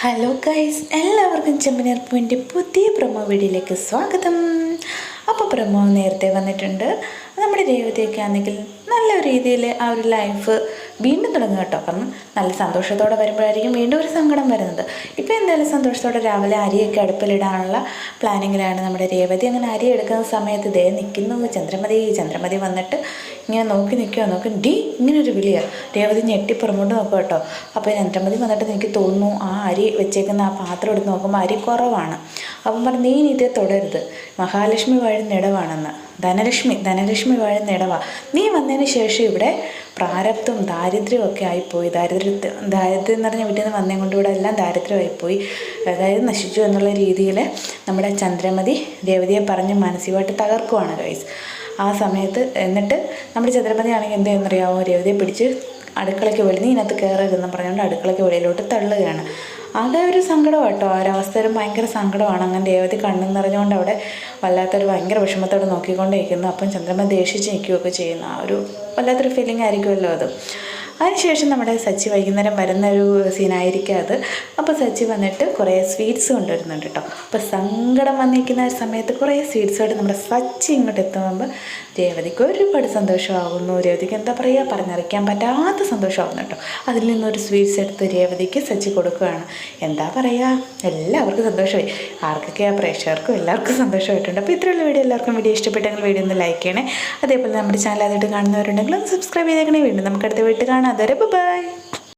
Hello guys എല്ലാവർക്കും ചെമ്പനീർപ്പൂവിന്റെ പുതിയ promo വീഡിയോയിലേക്ക് സ്വാഗതം. അപ്പോൾ പ്രൊമോ നേരത്തെ വന്നിട്ടുണ്ട്. നമ്മുടെ രേവതിയൊക്കെ ആണെങ്കിൽ നല്ല രീതിയിൽ ആ ഒരു ലൈഫ് വീണ്ടും തുടങ്ങും കേട്ടോ. കാരണം നല്ല സന്തോഷത്തോടെ വരുമ്പോഴായിരിക്കും വീണ്ടും ഒരു സങ്കടം വരുന്നത്. ഇപ്പോൾ എന്തായാലും സന്തോഷത്തോടെ രാവിലെ അരിയൊക്കെ അടുപ്പിലിടാനുള്ള പ്ലാനിങ്ങിലാണ് നമ്മുടെ രേവതി. അങ്ങനെ അരി എടുക്കുന്ന സമയത്ത് ദേ നിൽക്കുന്നു ചന്ദ്രമതി ചന്ദ്രമതി വന്നിട്ട് ഇങ്ങനെ നോക്കി നിൽക്കുമോ നോക്കും ഡി ഇങ്ങനൊരു വിളിയാണ് രേവതി ഞെട്ടി പുറമോട്ട് നോക്കുക കേട്ടോ. അപ്പോൾ ചന്ദ്രമതി വന്നിട്ട് എനിക്ക് തോന്നുന്നു ആ അരി വെച്ചേക്കുന്ന ആ പാത്രം എടുത്ത് നോക്കുമ്പോൾ അരി കുറവാണ്. അപ്പം പറഞ്ഞു നീ ഇതേ തുടരുത്. മഹാലക്ഷ്മി വാഴുന്ന ഇടവാണെന്ന്. ധനലക്ഷ്മി ധനലക്ഷ്മി വാഴുന്ന ഇടവാ. നീ വന്നതിന് ശേഷം ഇവിടെ പ്രാരബ്ധം ദാരിദ്ര്യവും ഒക്കെ ആയിപ്പോയി. ദാരിദ്ര്യത്തെ ദാരിദ്ര്യം എന്ന് പറഞ്ഞ വീട്ടിൽ നിന്ന് വന്നേ കൊണ്ട് ഇവിടെ എല്ലാം ദാരിദ്ര്യമായിപ്പോയി. അതായത് നശിച്ചു എന്നുള്ള രീതിയിൽ നമ്മുടെ ചന്ദ്രമതി ദേവതയെ പറഞ്ഞ് മാനസികമായിട്ട് തകർക്കുവാണ് ഗൈസ് ആ സമയത്ത് എന്നിട്ട് നമ്മുടെ ചന്ദ്രമതി ആണെങ്കിൽ എന്ത് ചെയ്യുന്നറിയാമോ രേവതിയെ പിടിച്ച് അടുക്കളയ്ക്ക് വെളി നീ ഇതിനകത്ത് കയറരുതെന്ന് പറഞ്ഞുകൊണ്ട് അടുക്കളയ്ക്ക് വെളിയിലോട്ട് തള്ളുകയാണ്. ഒരു സങ്കടം കേട്ടോ. ഒരവസ്ഥയിലും ഭയങ്കര സങ്കടമാണ്. അങ്ങനെ ദേവതി കണ്ണു നിറഞ്ഞുകൊണ്ട് അവിടെ വല്ലാത്തൊരു ഭയങ്കര വിഷമത്തോടെ നോക്കിക്കൊണ്ടിരിക്കുന്നു അപ്പം ചന്ദ്രമ്മ ദേഷിച്ച് നിൽക്കുകയൊക്കെ ചെയ്യുന്ന. ആ ഒരു വല്ലാത്തൊരു ഫീലിംഗ് ആയിരിക്കുമല്ലോ അത്. അതിനുശേഷം നമ്മുടെ സച്ചി വൈകുന്നേരം വരുന്ന ഒരു സീനായിരിക്കും അത്. അപ്പോൾ സച്ചി വന്നിട്ട് കുറേ സ്വീറ്റ്സ് കൊണ്ടുവരുന്നുണ്ട് കേട്ടോ. അപ്പോൾ സങ്കടം വന്നിരിക്കുന്ന സമയത്ത് കുറേ സ്വീറ്റ്സുമായിട്ട് നമ്മുടെ സച്ചി ഇങ്ങോട്ട് എത്തുമ്പോൾ രേവതിക്ക് ഒരുപാട് സന്തോഷമാകുന്നു. രേവതിക്ക് എന്താ പറയുക? പറഞ്ഞറിയിക്കാൻ പറ്റാത്ത സന്തോഷമാകുന്നു കേട്ടോ. അതിൽ നിന്നൊരു സ്വീറ്റ്സ് എടുത്ത് രേവതിക്ക് സച്ചി കൊടുക്കുകയാണ്. എന്താ പറയുക? എല്ലാവർക്കും സന്തോഷമായി. ആർക്കൊക്കെ ആ പ്രേക്ഷകർക്കും എല്ലാവർക്കും സന്തോഷമായിട്ടുണ്ട്. അപ്പോൾ ഇത്രയുള്ള വീഡിയോ എല്ലാവർക്കും വീഡിയോ ഇഷ്ടപ്പെട്ടെങ്കിൽ വീഡിയോ ഒന്ന് ലൈക്ക് ചെയ്യണേ. അതേപോലെ നമ്മുടെ ചാനൽ ആദ്യമായിട്ട് കാണുന്നവരുണ്ടെങ്കിൽ ഒന്ന് സബ്സ്ക്രൈബ് ചെയ്തേക്കണേ. വീണ്ടും നമുക്ക് അടുത്ത വീട്ടിൽ കാണാം. Bye-bye.